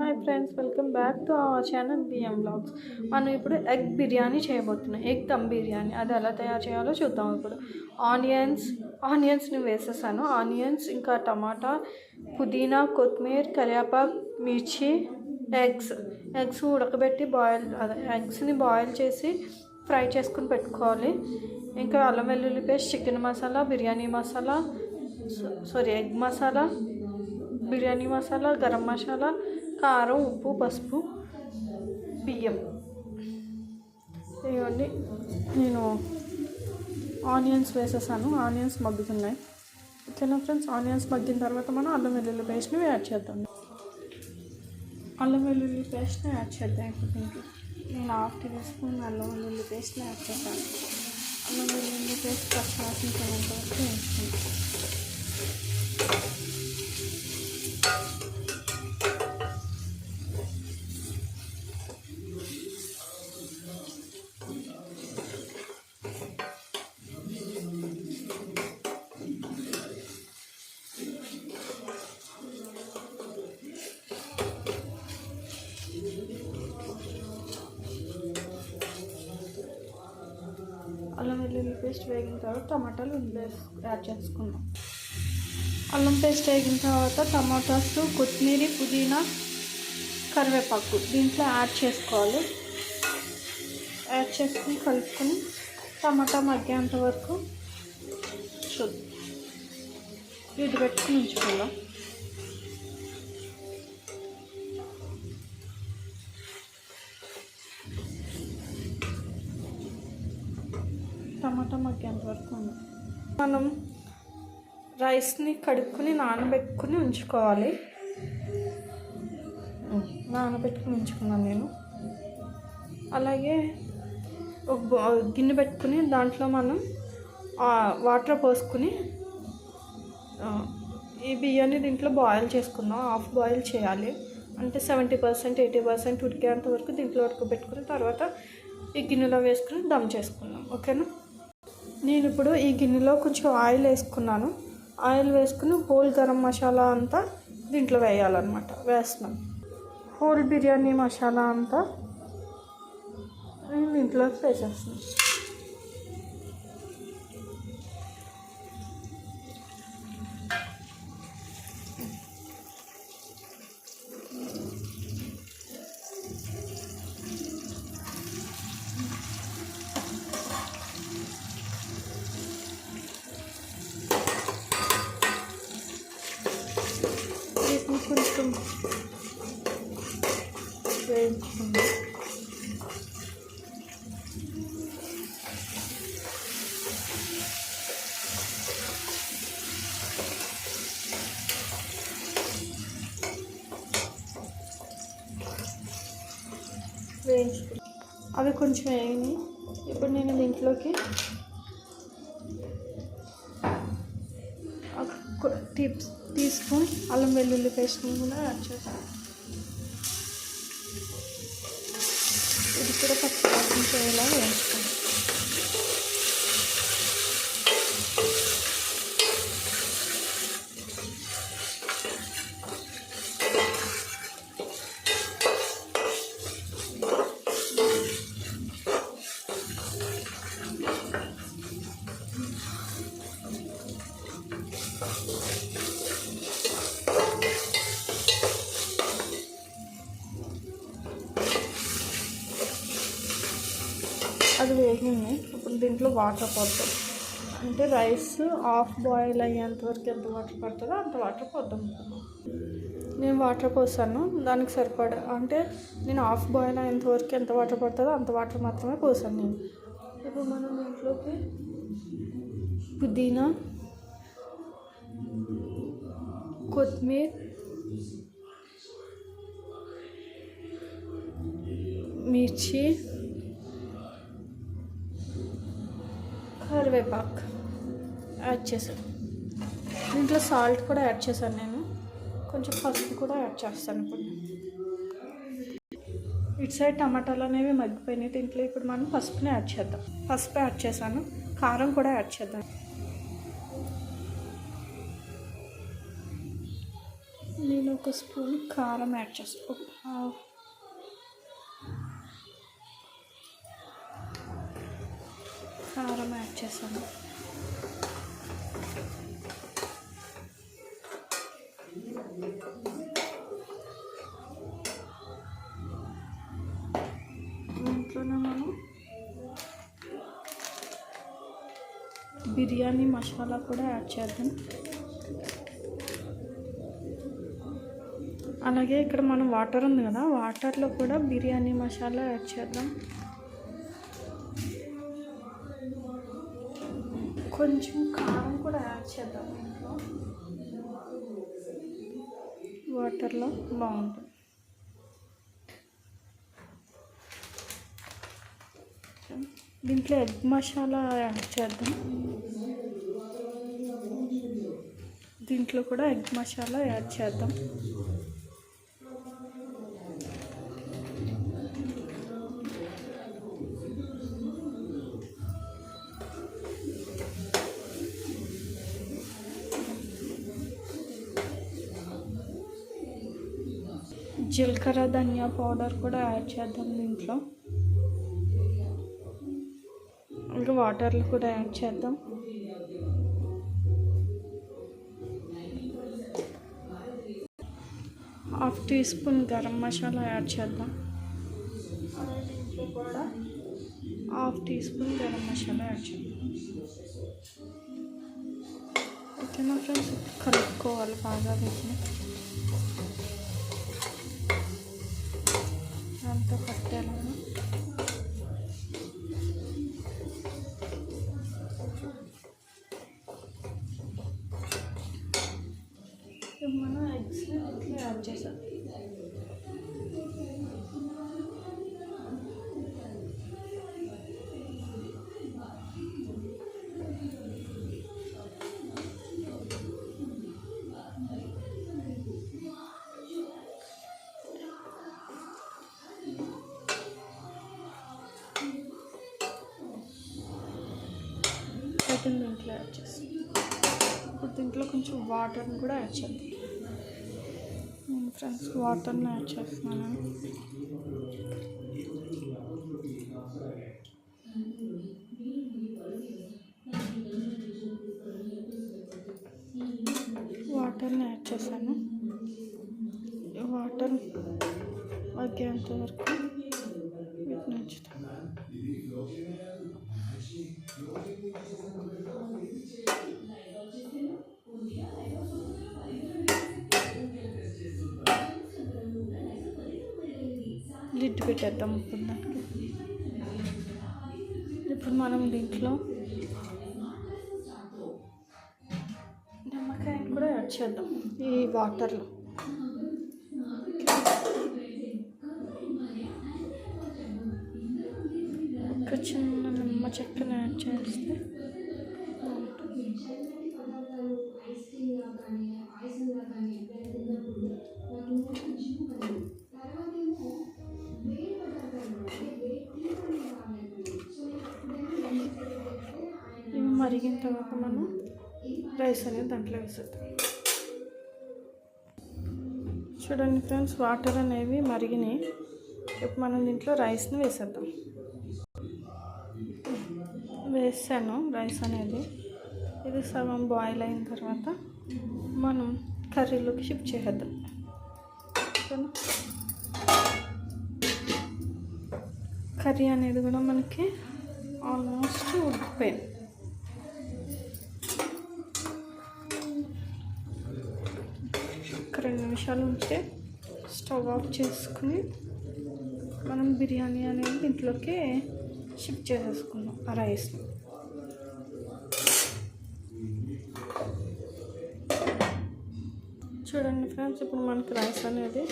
Hi friends welcome back to our channel BM blogs మనం ఇప్పుడు egg biryani చేయబోతున్నాం. Egg dum biryani. అది ఎలా తయారు చేయాలో చూద్దాం ఇప్పుడు. ఆనియన్స్ ఆనియన్స్ని వేసేసాను. ఆనియన్స్ ఇంకా టమాటా పుదీనా కొత్తిమీర కరివేపాకు మిర్చి ఎగ్స్. ఎగ్స్ ఉడకబెట్టి బాయిల్ అదే ఎగ్స్ని బాయిల్ చేసి ఫ్రై చేసుకుని పెట్టుకోవాలి. ఇంకా అల్లం వెల్లుల్లి paste chicken masala biryani masala sorry egg masala biryani masala garam masala కారం ఉప్పు పసుపు బియ్యం. ఇవన్నీ నేను ఆనియన్స్ వేసేసాను. ఆనియన్స్ మగ్గుతున్నాయి. ఓకేనా ఫ్రెండ్స్? ఆనియన్స్ మగ్గిన తర్వాత మనం అల్లం వెల్లుల్లి పేస్ట్ని యాడ్ చేద్దాం. అల్లం వెల్లుల్లి పేస్ట్ని యాడ్ చేద్దాం ఇప్పుడు దీనికి. నేను హాఫ్ టీ స్పూన్ అల్లం వెల్లుల్లి పేస్ట్ని యాడ్ చేశాను. అల్లం వెల్లుల్లి పేస్ట్ పచ్చివాసన పోయేంత వరకు పేస్ట్ వేగిన తర్వాత టమాటాలు యాడ్ చేసుకుందాం. అల్లం పేస్ట్ వేగిన తర్వాత టమాటాస్ కొత్తిమీర పుదీనా కరివేపాకు దీంట్లో యాడ్ చేసుకోవాలి. యాడ్ చేసుకుని కలుపుకొని టమాటా మగ్గేంత వరకు చూద్దాం ఇది పెట్టుకుని ఉంచుకుందాం. టమాటా మగ్గేంత వరకు ఉంది. మనం రైస్ని కడుక్కుని నానబెట్టుకుని ఉంచుకోవాలి. నానబెట్టుకుని ఉంచుకున్నాను నేను. అలాగే ఒక గిన్నె పెట్టుకుని దాంట్లో మనం వాటర్ పోసుకుని ఈ బియ్యాన్ని దీంట్లో బాయిల్ చేసుకుందాం. హాఫ్ బాయిల్ చేయాలి. అంటే సెవెంటీ పర్సెంట్ ఎయిటీ పర్సెంట్ ఉడికేంత వరకు దీంట్లో ఉడకబెట్టుకుని తర్వాత ఈ గిన్నెలో వేసుకుని దమ్ చేసుకుందాం. ఓకేనా? నేను ఇప్పుడు ఈ గిన్నెలో కొంచెం ఆయిల్ వేసుకున్నాను. ఆయిల్ వేసుకుని హోల్ గరం మసాలా అంతా దీంట్లో వేయాలన్నమాట. వేస్తున్నాం. హోల్ బిర్యానీ మసాలా అంతా దీంట్లో దీంట్లోకి వేసేస్తున్నాను వీటిని కొంచెం వేయించుకుందాం వేయించుకుందాం అవి కొంచెం వేయండి ఇప్పుడు నేను దీంట్లోకి టీ టీ స్పూన్ అల్లం వెల్లుల్లి పేస్ట్ని కూడా యాడ్ చేస్తాను. కూడా పచ్చి చేయాలా వేయించుకోండి అది వేగింది ఇప్పుడు దీంట్లో వాటర్ పోద్దాం. అంటే రైస్ హాఫ్ బాయిల్ అయ్యేంత వరకు ఎంత వాటర్ పడుతుందో అంత వాటర్ పోద్దాం. నేను వాటర్ పోసాను. దానికి సరిపడా అంటే నేను హాఫ్ బాయిల్ అయ్యేంత వరకు ఎంత వాటర్ పడుతుందో అంత వాటర్ మాత్రమే పోసాను నేను. ఇప్పుడు మనం ఇంట్లోకి పుదీనా కొత్తిమీర మిర్చి కరివేపాకు యాడ్ చేశాను. దీంట్లో సాల్ట్ కూడా యాడ్ చేశాను నేను. కొంచెం పసుపు కూడా యాడ్ చేస్తాను ఇప్పుడు. ఇటు సైడ్ టమాటాలు అనేవి మగ్గిపోయినాయి. దీంట్లో ఇప్పుడు మనం పసుపుని యాడ్ చేద్దాం. పసుపు యాడ్ చేశాను. కారం కూడా యాడ్ చేద్దాం. నేను ఒక స్పూన్ కారం యాడ్ చేస్తాను. కారం యాడ్ చేసాము దీంట్లోనే మనం బిర్యానీ మసాలా కూడా యాడ్ చేద్దాం. అలాగే ఇక్కడ మనం వాటర్ ఉంది కదా వాటర్లో కూడా బిర్యానీ మసాలా యాడ్ చేద్దాం. కొంచెం కారం కూడా యాడ్ చేద్దాం ఇంట్లో. వాటర్లో బాగుంటుంది. దీంట్లో ఎగ్ మసాలా యాడ్ చేద్దాం. దీంట్లో కూడా ఎగ్ మసాలా యాడ్ చేద్దాం. జీలకర్ర ధనియా పౌడర్ కూడా యాడ్ చేద్దాం దీంట్లో. ఇంకా వాటర్లు కూడా యాడ్ చేద్దాం. Half teaspoon garam masala add చేద్దాం. దీంట్లో కూడా half teaspoon garam masala add చేద్దాం. ఓకేనా ఫ్రెండ్స్? కలుపుకోవాలి బాగా వీటిని. ఇట్లా యాడ్ దీంట్లో యాడ్ చేస్తాం ఇప్పుడు దీంట్లో కొంచెం వాటర్ని కూడా యాడ్ చేద్దాం. ఫ్రెండ్స్ వాటర్ని యాడ్ చేస్తున్నాను వాటర్ని యాడ్ చేశాను వాటర్ మగ్గేంత వరకు వీటిని ఉంచుతాను పెట్టేద్దాం ఇప్పుడు దానికి ఇప్పుడు మనం దీంట్లో నిమ్మకాయని కూడా యాడ్ చేద్దాం. ఈ వాటర్లో. ఒక చిన్న నిమ్మ చెక్కను యాడ్ చేస్తే మరిగిన తర్వాత మనం రైస్ అనేది దాంట్లో వేసేద్దాం. చూడండి ఫ్రెండ్స్ వాటర్ అనేవి మరిగినాయి. ఇప్పుడు మనం దీంట్లో రైస్ని వేసేద్దాం. వేసాను రైస్ అనేది. ఇది సగం బాయిల్ అయిన తర్వాత మనం కర్రీలోకి షిఫ్ట్ చేసేద్దాం. ఓకేనా కర్రీ అనేది కూడా మనకి ఆల్మోస్ట్ ఉడికిపోయింది ఒక రెండు నిమిషాలు ఉంటే స్టవ్ ఆఫ్ చేసుకుని మనం బిర్యానీ అనేది దీంట్లోకి షిఫ్ట్ చేసేసుకున్నాం ఆ రైస్ని చూడండి ఫ్రెండ్స్ ఇప్పుడు మనకి రైస్ అనేది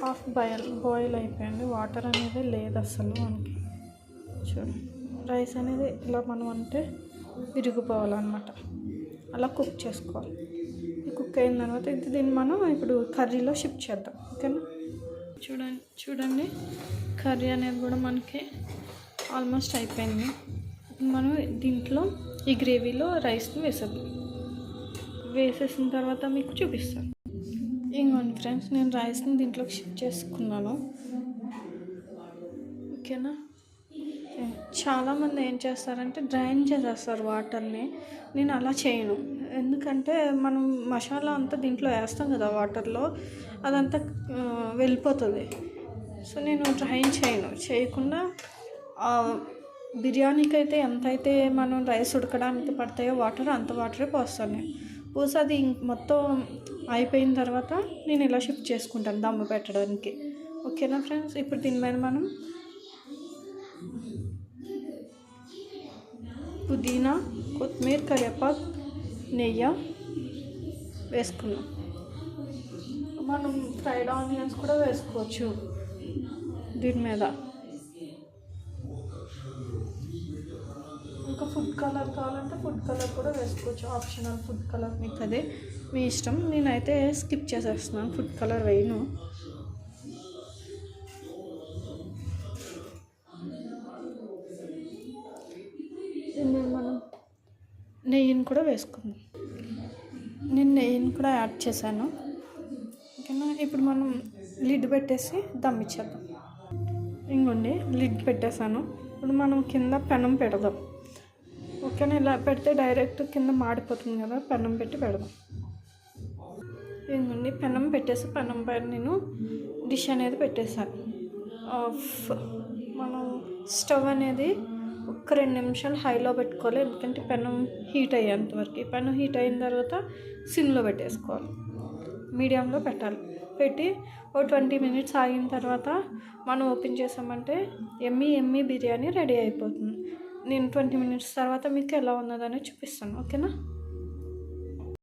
హాఫ్ బాయిల్ బాయిల్ అయిపోయింది. వాటర్ అనేది లేదు అసలు మనకి. చూడండి రైస్ అనేది ఇలా మనం అంటే విరిగిపోవాలన్నమాట. అలా కుక్ చేసుకోవాలి. కుక్ అయిన తర్వాత ఇది దీన్ని మనం ఇప్పుడు కర్రీలో షిఫ్ట్ చేద్దాం. ఓకేనా? చూడండి చూడండి. కర్రీ అనేది కూడా మనకి ఆల్మోస్ట్ అయిపోయింది. మనం దీంట్లో ఈ గ్రేవీలో రైస్ని వేసేద్దాం. వేసేసిన తర్వాత మీకు చూపిస్తాను. ఇంకోండి ఫ్రెండ్స్ నేను రైస్ని దీంట్లోకి షిఫ్ట్ చేసుకున్నాను. ఓకేనా? చాలామంది ఏం చేస్తారంటే డ్రైన్ చేసేస్తారు వాటర్ని. నేను అలా చేయను. ఎందుకంటే మనం మసాలా అంతా దీంట్లో వేస్తాం కదా వాటర్లో అదంతా వెళ్ళిపోతుంది. సో నేను డ్రైన్ చేయను. చేయకుండా బిర్యానీకి అయితే ఎంత అయితే మనం రైస్ ఉడకడానికి పడతాయో వాటర్ అంత వాటరే పోస్తాను. నేను పోసి అది మొత్తం అయిపోయిన తర్వాత నేను ఇలా షిఫ్ట్ చేసుకుంటాను దమ్ము పెట్టడానికి. ఓకేనా ఫ్రెండ్స్? ఇప్పుడు దీని మీద మనం పుదీనా కొత్తిమీర కరివేపాకు నెయ్యి వేసుకున్నాం. మనం ఫ్రైడ్ ఆనియన్స్ కూడా వేసుకోవచ్చు దీని మీద. ఇంకా ఫుడ్ కలర్ కావాలంటే ఫుడ్ కలర్ కూడా వేసుకోవచ్చు. ఆప్షనల్ ఫుడ్ కలర్ మీకు అదే మీ ఇష్టం. నేనైతే స్కిప్ చేసేస్తున్నాను ఫుడ్ కలర్ వేయను. వేసుకుందాం. నేను నెయ్యిని కూడా యాడ్ చేశాను. ఓకేనా? ఇప్పుడు మనం లిడ్ పెట్టేసి దమ్ ఇచ్చేద్దాం. ఇంకోండి లిడ్ పెట్టేశాను. ఇప్పుడు మనం కింద పెనం పెడదాం. ఓకేనా? ఇలా పెడితే డైరెక్ట్ కింద మాడిపోతుంది కదా పెనం పెట్టి పెడదాం. ఇంకోండి పెనం పెట్టేసి పెనం పైన నేను డిష్ అనేది పెట్టేశాను. ఆఫ్ మనం స్టవ్ అనేది ఒక రెండు నిమిషాలు హైలో పెట్టుకోవాలి ఎందుకంటే పెనం హీట్ అయ్యేంతవరకు పెన్ను పెనం హీట్ అయిన తర్వాత సిమ్లో పెట్టేసుకోవాలి. మీడియంలో పెట్టాలి. పెట్టి ఓ ట్వంటీ మినిట్స్ ఆగిన తర్వాత మనం ఓపెన్ చేసామంటే ఎమ్మి ఎమ్మి బిర్యానీ రెడీ అయిపోతుంది. నేను ట్వంటీ మినిట్స్ తర్వాత మీకు ఎలా ఉన్నదని చూపిస్తాను. ఓకేనా?